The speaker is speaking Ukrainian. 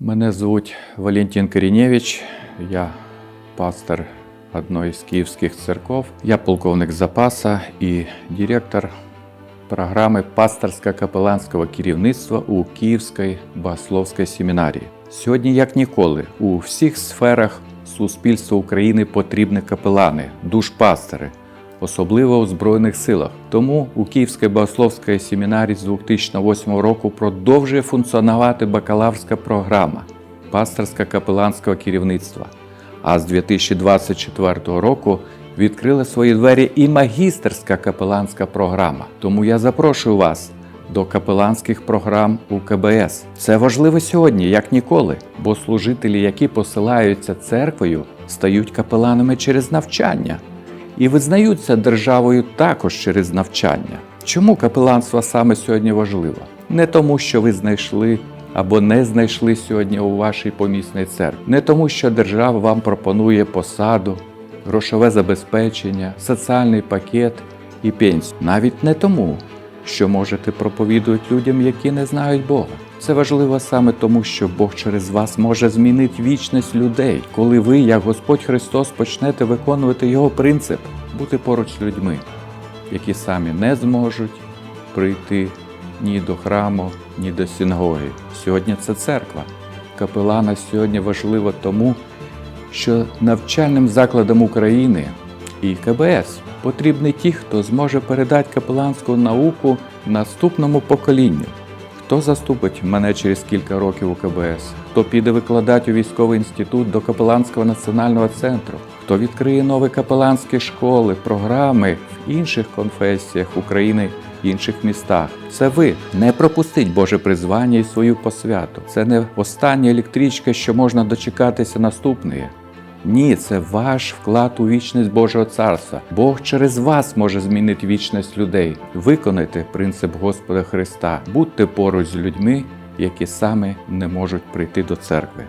Мене звуть Валентин Корінєвич, я пастор одної з київських церков. Я полковник запаса і директор програми пасторсько-капеланського керівництва у Київській богословській семінарії. Сьогодні, як ніколи, у всіх сферах суспільства України потрібні капелани, душпастери, особливо у Збройних силах. Тому у Київській богословській семінарії з 2008 року продовжує функціонувати бакалаврська програма пасторсько-капеланського керівництва. А з 2024 року відкрила свої двері і магістерська капеланська програма. Тому я запрошую вас до капеланських програм у КБС. Це важливо сьогодні, як ніколи, бо служителі, які посилаються церквою, стають капеланами через навчання і визнаються державою також через навчання. Чому капеланство саме сьогодні важливо? Не тому, що ви знайшли або не знайшли сьогодні у вашій помісній церкві, не тому, що держава вам пропонує посаду, грошове забезпечення, соціальний пакет і пенсію. Навіть не тому, що можете проповідувати людям, які не знають Бога. Це важливо саме тому, що Бог через вас може змінити вічність людей, коли ви, як Господь Христос, почнете виконувати Його принцип бути поруч з людьми, які самі не зможуть прийти ні до храму, ні до синагоги. Сьогодні це церква. Капелана сьогодні важливо тому, що навчальним закладам України і КБС потрібні ті, хто зможе передати капеланську науку наступному поколінню. Хто заступить мене через кілька років у КБС? Хто піде викладати у військовий інститут до Капеланського національного центру? Хто відкриє нові капеланські школи, програми в інших конфесіях України, інших містах? Це ви не пропустіть Боже призвання і свою посвяту. Це не остання електричка, що можна дочекатися наступної. Ні, це ваш вклад у вічність Божого царства. Бог через вас може змінити вічність людей. Виконайте принцип Господа Христа, будьте поруч з людьми, які саме не можуть прийти до церкви.